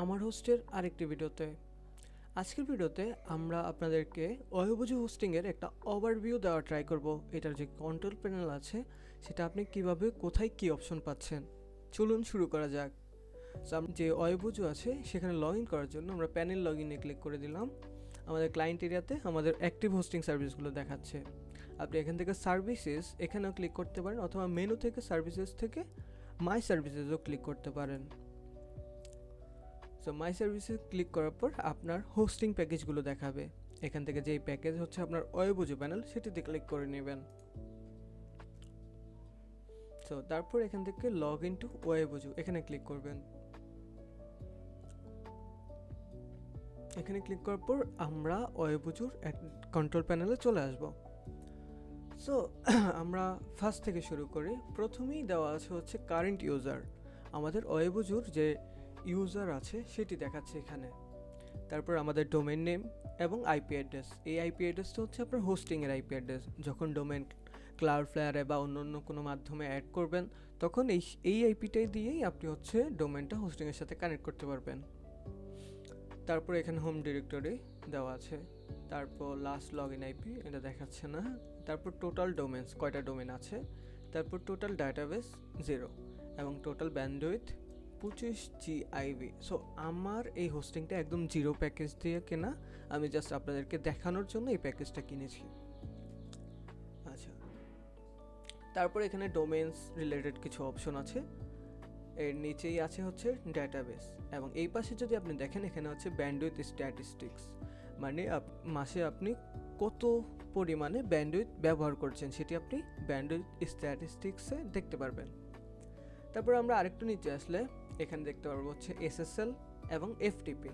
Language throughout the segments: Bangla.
আমার হোস্টের আরেকটি ভিডিওতে। আজকের ভিডিওতে আমরা আপনাদেরকে অয়বুজু হোস্টিংয়ের একটা ওভারভিউ দেওয়া ট্রাই করব। এটার যে কন্ট্রোল প্যানেল আছে, সেটা আপনি কীভাবে, কোথায় কি অপশন পাচ্ছেন? চলুন শুরু করা যাক। যে অয়বুজু আছে, সেখানে লগ ইন করার জন্য আমরা প্যানেল লগ ইনে ক্লিক করে দিলাম। আমাদের ক্লায়েন্ট এরিয়াতে আমাদের অ্যাক্টিভ হোস্টিং সার্ভিসগুলো দেখাচ্ছে। আপনি এখান থেকে সার্ভিসেস এখানেও ক্লিক করতে পারেন, অথবা মেনু থেকে সার্ভিসেস থেকে মাই সার্ভিসেসও ক্লিক করতে পারেন। সো মাই সার্ভিসে ক্লিক করার পর আপনার হোস্টিং প্যাকেজগুলো দেখাবে। এখান থেকে যেই প্যাকেজ হচ্ছে আপনার ওয়েবুজু প্যানেল সেটিতে ক্লিক করে নেবেন। সো তারপর এখান থেকে লগ ইন টু ওয়েবুজু এখানে ক্লিক করবেন। এখানে ক্লিক করার পর আমরা ওয়েবুজুর কন্ট্রোল প্যানেলে চলে আসব। সো আমরা ফার্স্ট থেকে শুরু করি। প্রথমেই দেওয়া আছে হচ্ছে কারেন্ট ইউজার আমাদের ওয়েবুজুর যে ইউজার আছে, সেটি দেখাচ্ছে এখানে। তারপর আমাদের ডোমেন নেম এবং আইপি অ্যাড্রেস। এই আইপি অ্যাড্রেসটা হচ্ছে আপনার হোস্টিংয়ের আইপি অ্যাড্রেস। যখন ডোমেন ক্লাউড ফ্লেয়ারে বা অন্য অন্য কোনো মাধ্যমে অ্যাড করবেন, তখন এই এই আইপিটাই দিয়েই আপনি হচ্ছে ডোমেনটা হোস্টিংয়ের সাথে কানেক্ট করতে পারবেন। তারপর এখানে হোম ডিরেক্টরি দেওয়া আছে। তারপর লাস্ট লগ ইন আইপি এটা দেখাচ্ছে না। তারপর টোটাল ডোমেন্স কয়টা ডোমেন আছে? তারপর টোটাল ডাটাবেস জিরো এবং টোটাল ব্যান্ডউইথ পঁচিশ জি আইভি সো আমার এই হোস্টিংটা একদম জিরো প্যাকেজ দিয়ে কেনা। আমি জাস্ট আপনাদেরকে দেখানোর জন্য এই প্যাকেজটা কিনেছি। আচ্ছা। তারপর এখানে ডোমেন্স রিলেটেড কিছু অপশন আছে। এর নিচেই আছে হচ্ছে ডেটাবেস এবং এই পাশে যদি আপনি দেখেন, এখানে হচ্ছে ব্যান্ডউইথ স্ট্যাটিস্টিক্স মানে মাসে আপনি কত পরিমাণে ব্যান্ডউইথ ব্যবহার করছেন, সেটি আপনি ব্যান্ডউইথ স্ট্যাটিস্টিক্সে দেখতে পারবেন। তারপর আমরা আরেকটু নিচে আসলে এখানে দেখতে পারব হচ্ছে এসএসএল এবং এফটিপি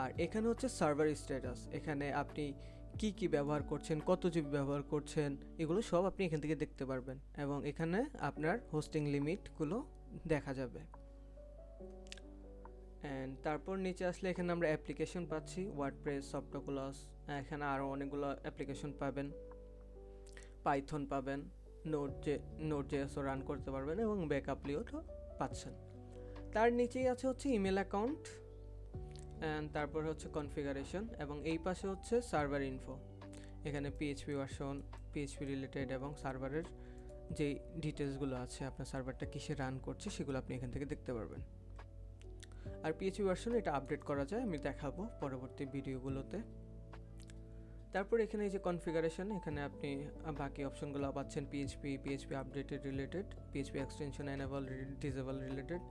আর এখানে হচ্ছে সার্ভার স্ট্যাটাস এখানে আপনি কি কি ব্যবহার করছেন, কত জিবি ব্যবহার করছেন, এগুলো সব আপনি এখান থেকে দেখতে পারবেন এবং এখানে আপনার হোস্টিং লিমিটগুলো দেখা যাবে। অ্যান্ড তারপর নিচে আসলে এখানে আমরা অ্যাপ্লিকেশন পাচ্ছি ওয়ার্ডপ্রেস সফটওকুলাস এখানে আরও অনেকগুলো অ্যাপ্লিকেশন পাবেন। পাইথন পাবেন নোট যে নোট জেএসও রান করতে পারবেন এবং ব্যাকআপ লিওটও পাচ্ছেন। তার নিচেই আছে হচ্ছে ইমেল অ্যাকাউন্ট অ্যান্ড তারপর হচ্ছে কনফিগারেশন এবং এই পাশে হচ্ছে সার্ভার ইনফো এখানে পিএইচপি ভার্সন পিএইচপি রিলেটেড এবং সার্ভারের যেই ডিটেলসগুলো আছে, আপনার সার্ভারটা কিসে রান করছে, সেগুলো আপনি এখান থেকে দেখতে পারবেন। আর পিএইচপি ভার্সন এটা আপডেট করা যায়, আমি দেখাবো পরবর্তী ভিডিওগুলোতে তারপর এখানে এই যে কনফিগারেশন এখানে আপনি বাকি অপশনগুলো পাচ্ছেন PHP PHP updated related PHP extension enable disable related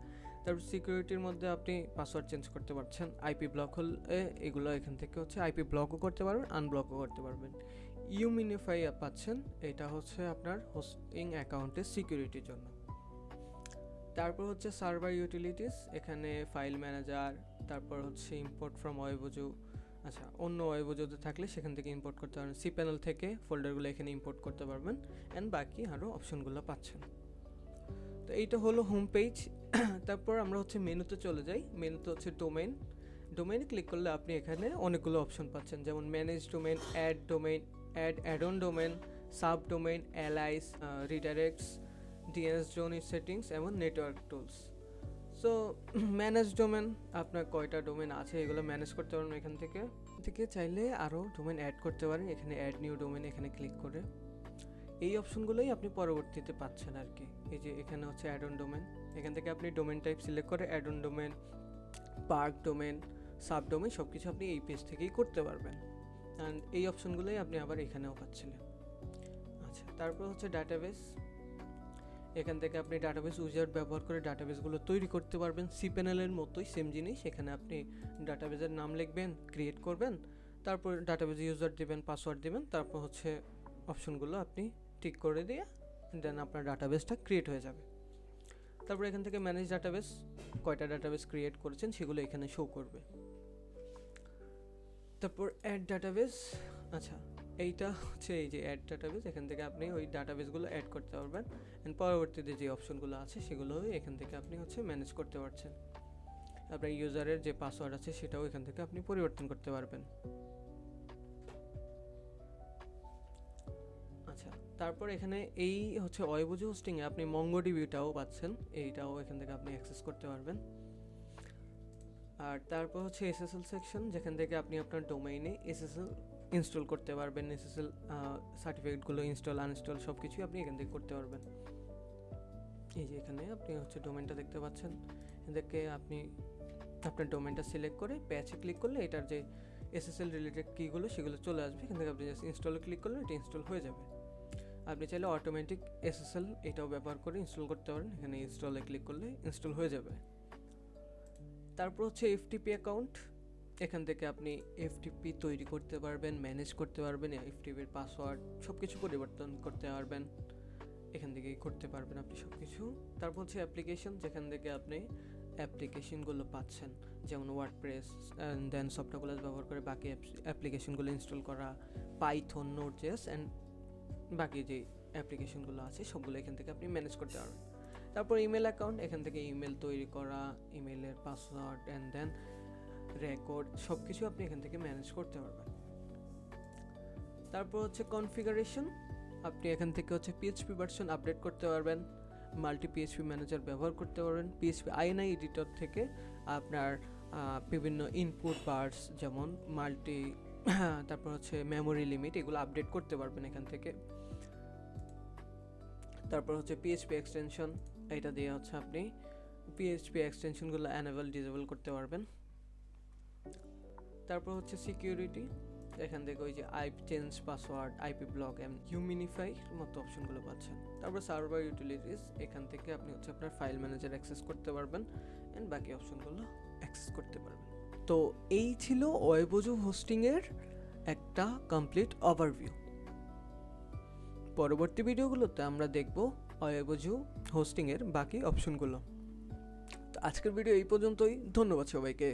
তারপর সিকিউরিটির মধ্যে আপনি পাসওয়ার্ড চেঞ্জ করতে পারছেন। আইপি ব্লক হলে এগুলো এখান থেকে হচ্ছে আইপি ব্লকও করতে পারবেন আনব্লকও করতে পারবেন। ইউমিনিফাই পাচ্ছেন, এটা হচ্ছে আপনার হোস্টিং অ্যাকাউন্টের সিকিউরিটির জন্য। তারপর হচ্ছে সার্ভার ইউটিলিটিস এখানে ফাইল ম্যানেজার তারপর হচ্ছে ইম্পোর্ট ফ্রম ওয়েবজু আচ্ছা অন্য ওয়েবুজুতে থাকলে সেখান থেকে ইম্পোর্ট করতে পারবেন। সি প্যানেল থেকে ফোল্ডারগুলো এখানে ইম্পোর্ট করতে পারবেন। অ্যান্ড বাকি আরও অপশনগুলো পাচ্ছেন। তো এইটা হলো হোম পেজ তারপর আমরা হচ্ছে মেনুতে চলে যাই। মেনুতে হচ্ছে ডোমেন ডোমেনে ক্লিক করলে আপনি এখানে অনেকগুলো অপশন পাচ্ছেন। যেমন manage domain add domain add add on domain subdomain alias redirects DNS zone settings এবং network tools so manage domain আপনার কয়টা ডোমেন আছে এগুলো ম্যানেজ করতে পারেন এখান থেকে। থেকে চাইলে আরও ডোমেন অ্যাড করতে পারেন। এখানে অ্যাড নিউ ডোমেন এখানে ক্লিক করে। এই অপশনগুলোই আপনি পরবর্তীতে পাচ্ছেন আর কি। এই যে এখানে হচ্ছে অ্যাড অন ডোমেন এখান থেকে আপনি ডোমেন টাইপ সিলেক্ট করে add on domain park domain subdomain সব কিছু আপনি এই পেজ থেকেই করতে পারবেন। অ্যান্ড এই অপশনগুলোই আপনি আবার এখানেও পাচ্ছিলেন। আচ্ছা তারপর হচ্ছে ডাটাবেস এখান থেকে আপনি ডাটাবেস উইজার্ড ব্যবহার করে ডাটাবেসগুলো তৈরি করতে পারবেন। সি প্যানেলের মতোই সেম জিনিস। এখানে আপনি ডাটাবেসের নাম লিখবেন ক্রিয়েট করবেন। তারপর ডাটাবেস ইউজার দেবেন পাসওয়ার্ড দেবেন। তারপর হচ্ছে অপশনগুলো আপনি টিক করে দিয়ে দেন আপনার ডাটাবেসটা ক্রিয়েট হয়ে যাবে। তারপর এখান থেকে ম্যানেজ ডাটাবেস কয়টা ডাটাবেস ক্রিয়েট করেছেন সেগুলো এখানে শো করবে। তারপর অ্যাড ডাটাবেস আচ্ছা এইটা হচ্ছে এই যে অ্যাড ডাটাবেস এখান থেকে আপনি ওই ডাটাবেসগুলো অ্যাড করতে পারবেন। অ্যান্ড পরবর্তীতে যে অপশনগুলো আছে সেগুলো এখান থেকে আপনি হচ্ছে ম্যানেজ করতে পারছেন। আপনার ইউজারের যে পাসওয়ার্ড আছে সেটাও এখান থেকে আপনি পরিবর্তন করতে পারবেন। তারপর এখানে এই হচ্ছে ওয়েবুজু হোস্টিংয়ে আপনি মঙ্গোডিবিটাও পাচ্ছেন। এইটাও এখান থেকে আপনি অ্যাক্সেস করতে পারবেন। আর তারপর হচ্ছে এসএসএল সেকশন যেখান থেকে আপনি আপনার ডোমেইনে এসএসএল ইনস্টল করতে পারবেন। এসএসএল সার্টিফিকেটগুলো ইনস্টল আনইনস্টল সব কিছুই আপনি এখান থেকে করতে পারবেন। এই যে এখানে আপনি হচ্ছে ডোমেনটা দেখতে পাচ্ছেন। থেকে আপনি আপনার ডোমেনটা সিলেক্ট করে প্যাচে ক্লিক করলে এটার যে এসএসএল রিলেটেড কীগুলো সেগুলো চলে আসবে। এখান থেকে আপনি জাস্ট ইনস্টলে ক্লিক করলে এটা ইনস্টল হয়ে যাবে। আপনি চাইলে অটোমেটিক এসএসএল এটাও ব্যবহার করে ইনস্টল করতে পারেন। এখানে ইনস্টলে ক্লিক করলে ইনস্টল হয়ে যাবে। তারপর হচ্ছে এফটিপি অ্যাকাউন্ট এখান থেকে আপনি এফটিপি তৈরি করতে পারবেন ম্যানেজ করতে পারবেন এফটিপির পাসওয়ার্ড সব কিছু পরিবর্তন করতে পারবেন। এখান থেকেই করতে পারবেন আপনি সব কিছু তারপর হচ্ছে অ্যাপ্লিকেশন যেখান থেকে আপনি অ্যাপ্লিকেশনগুলো পাচ্ছেন। যেমন ওয়ার্ডপ্রেস দেন সফটওয়্যারগুলো ব্যবহার করে বাকি অ্যাপ্লিকেশনগুলো ইনস্টল করা পাইথন নোট জেস অ্যান্ড বাকি যে অ্যাপ্লিকেশনগুলো আছে, সবগুলো এখান থেকে আপনি ম্যানেজ করতে পারবেন। তারপর ইমেল অ্যাকাউন্ট এখান থেকে ইমেল তৈরি করা ইমেলের পাসওয়ার্ড অ্যান্ড দেন রেকর্ড সব কিছু আপনি এখান থেকে ম্যানেজ করতে পারবেন। তারপর হচ্ছে কনফিগারেশন আপনি এখান থেকে হচ্ছে পিএইচপি ভার্সন আপডেট করতে পারবেন। মাল্টি পিএইচপি ম্যানেজার ব্যবহার করতে পারবেন। পিএইচপি আইএনআই এডিটর থেকে আপনার বিভিন্ন ইনপুট পার্টস যেমন মাল্টি তারপর হচ্ছে মেমোরি লিমিট এগুলো আপডেট করতে পারবেন এখান থেকে। তারপর হচ্ছে পিএইচপি এক্সটেনশন এটা দিয়ে হচ্ছে আপনি পিএইচপি এক্সটেনশনগুলো অ্যানেবল ডিজেবল করতে পারবেন। তারপর হচ্ছে সিকিউরিটি এখান থেকে ওই যে IP change password IP block M হিউমিনিফাই মতো অপশনগুলো পাচ্ছেন। তারপর সার্ভার ইউটিলিটিস এখান থেকে আপনি হচ্ছে আপনার ফাইল ম্যানেজার অ্যাক্সেস করতে পারবেন অ্যান্ড বাকি অপশনগুলো অ্যাক্সেস করতে পারবেন। তো এই ছিল ওয়েবজু হোস্টিংয়ের একটা কমপ্লিট ওভারভিউ পরবর্তী ভিডিওগুলোতে আমরা দেখব অয়বজু হোস্টিংয়ের বাকি অপশনগুলো তো আজকের ভিডিও এই পর্যন্তই। ধন্যবাদ সবাইকে।